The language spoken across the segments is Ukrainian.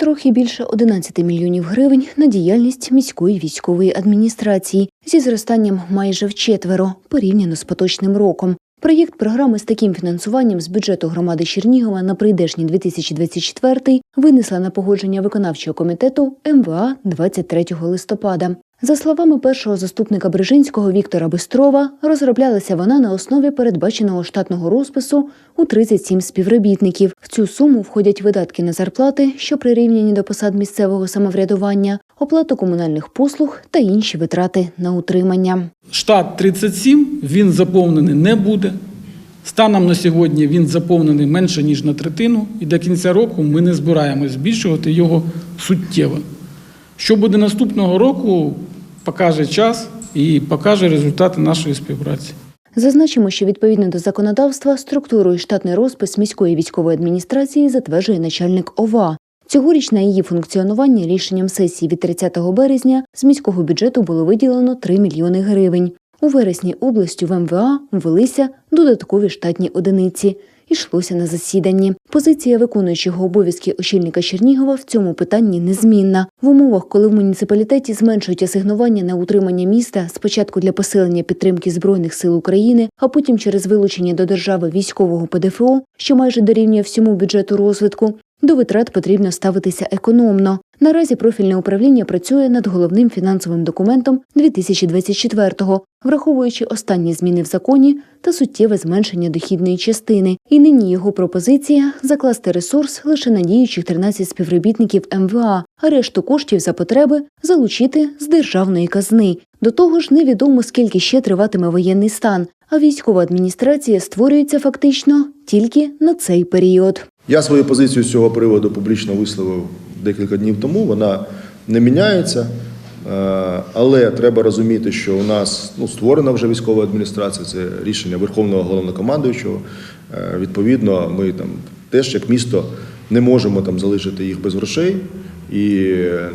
Трохи більше 11 мільйонів гривень на діяльність міської військової адміністрації зі зростанням майже вчетверо порівняно з поточним роком. Проєкт програми з таким фінансуванням з бюджету громади Чернігова на прийдешній 2024 винесла на погодження виконавчого комітету МВА 23 листопада. За словами першого заступника Брижинського Віктора Бистрова, розроблялася вона на основі передбаченого штатного розпису у 37 співробітників. В цю суму входять видатки на зарплати, що прирівняні до посад місцевого самоврядування, оплату комунальних послуг та інші витрати на утримання. Штат 37, він заповнений не буде. Станом на сьогодні він заповнений менше, ніж на третину, і до кінця року ми не збираємось збільшувати його суттєво. Що буде наступного року, покаже час і покаже результати нашої співпраці. Зазначимо, що відповідно до законодавства структуру і штатний розпис міської військової адміністрації затверджує начальник ОВА. Цьогоріч на її функціонування рішенням сесії від 30 березня з міського бюджету було виділено 3 мільйони гривень. У вересні областю в МВА ввелися додаткові штатні одиниці. Ішлося на засіданні. Позиція виконуючого обов'язки очільника Чернігова в цьому питанні незмінна. В умовах, коли в муніципалітеті зменшують асигнування на утримання міста спочатку для посилення підтримки збройних сил України, а потім через вилучення до держави військового ПДФО, що майже дорівнює всьому бюджету розвитку. До витрат потрібно ставитися економно. Наразі профільне управління працює над головним фінансовим документом 2024-го, враховуючи останні зміни в законі та суттєве зменшення дохідної частини. І нині його пропозиція закласти ресурс лише на діючих 13 співробітників МВА, а решту коштів за потреби залучити з державної казни. До того ж, невідомо скільки ще триватиме воєнний стан, а військова адміністрація створюється фактично тільки на цей період. Я свою позицію з цього приводу публічно висловив декілька днів тому. Вона не міняється. Е, Але треба розуміти, що у нас ну, створена вже військова адміністрація, це рішення Верховного головнокомандуючого. Е, Відповідно, ми там теж як місто не можемо там залишити їх без грошей і е,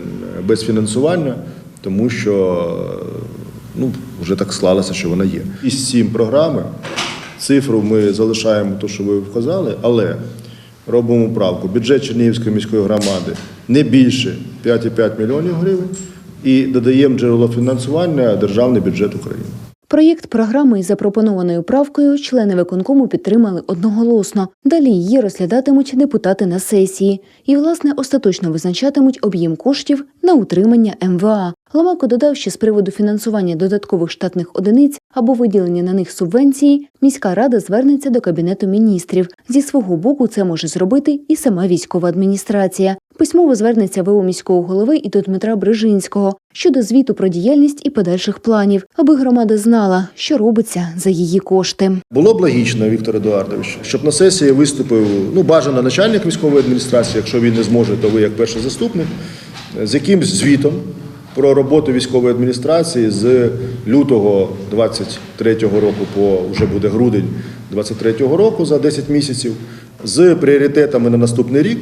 без фінансування, тому що ну, вже так склалося, що вона є. Із сім програми цифру ми залишаємо те, що ви вказали, але робимо правку. Бюджет Чернігівської міської громади не більше 5,5 мільйонів гривень і додаємо джерело фінансування державний бюджет України. Проєкт програми із запропонованою правкою члени виконкому підтримали одноголосно. Далі її розглядатимуть депутати на сесії і, власне, остаточно визначатимуть об'єм коштів на утримання МВА. Ламако додав, що з приводу фінансування додаткових штатних одиниць або виділення на них субвенції, міська рада звернеться до кабінету міністрів. Зі свого боку це може зробити і сама військова адміністрація. Письмово звернеться ВО міського голови і до Дмитра Брижинського щодо звіту про діяльність і подальших планів, аби громада знала, що робиться за її кошти. Було б логічно, Віктор Едуардович, щоб на сесії виступив ну бажано начальник військової адміністрації, якщо він не зможе, то ви як перший заступник, з якимсь звітом про роботу військової адміністрації з лютого 23-го року по вже буде грудень 23-го року за 10 місяців, з пріоритетами на наступний рік.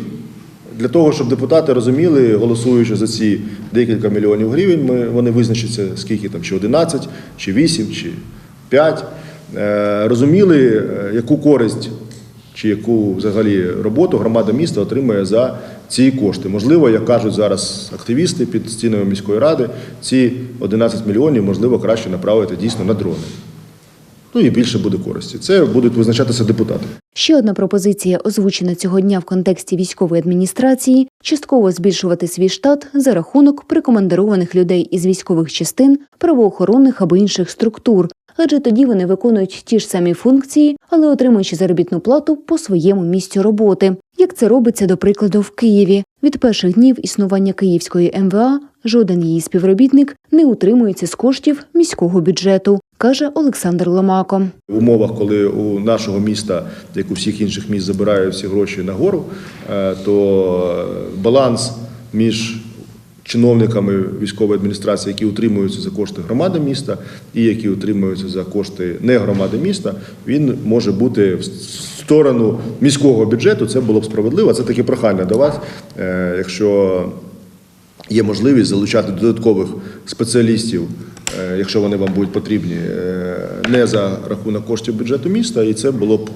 Для того, щоб депутати розуміли, голосуючи за ці декілька мільйонів гривень, ми, вони визначаться, скільки там, чи 11, чи 8, чи 5, е, розуміли, е, яку користь чи яку взагалі роботу громада міста отримує за ці кошти. Можливо, як кажуть зараз активісти під стінами міської ради, ці 11 мільйонів можливо краще направити дійсно на дрони. Ну і більше буде користі. Це будуть визначатися депутати. Ще одна пропозиція, озвучена цього дня в контексті військової адміністрації, частково збільшувати свій штат за рахунок прикомандированих людей із військових частин, правоохоронних або інших структур. Адже тоді вони виконують ті ж самі функції, але отримуючи заробітну плату по своєму місцю роботи. Як це робиться, до прикладу, в Києві. Від перших днів існування Київської МВА жоден її співробітник не утримується з коштів міського бюджету, каже Олександр Ломако. В умовах, коли у нашого міста, як у всіх інших міст, забирають всі гроші нагору, е, то баланс між чиновниками військової адміністрації, які утримуються за кошти громади міста, і які утримуються за кошти не громади міста, він може бути в сторону міського бюджету. Це було б справедливо. Це таке прохання до вас, е, якщо є можливість залучати додаткових спеціалістів, е, якщо вони вам будуть потрібні, е, не за рахунок коштів бюджету міста, і це було б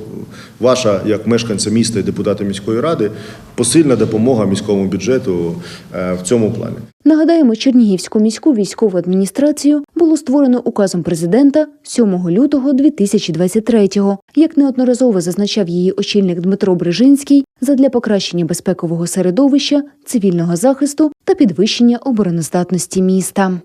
ваша, як мешканця міста і депутата міської ради, посильна допомога міському бюджету е, в цьому плані. Нагадаємо, Чернігівську міську військову адміністрацію було створено указом президента 7 лютого 2023-го. Як неодноразово зазначав її очільник Дмитро Брижинський, задля покращення безпекового середовища, цивільного захисту та підвищення обороноздатності міста.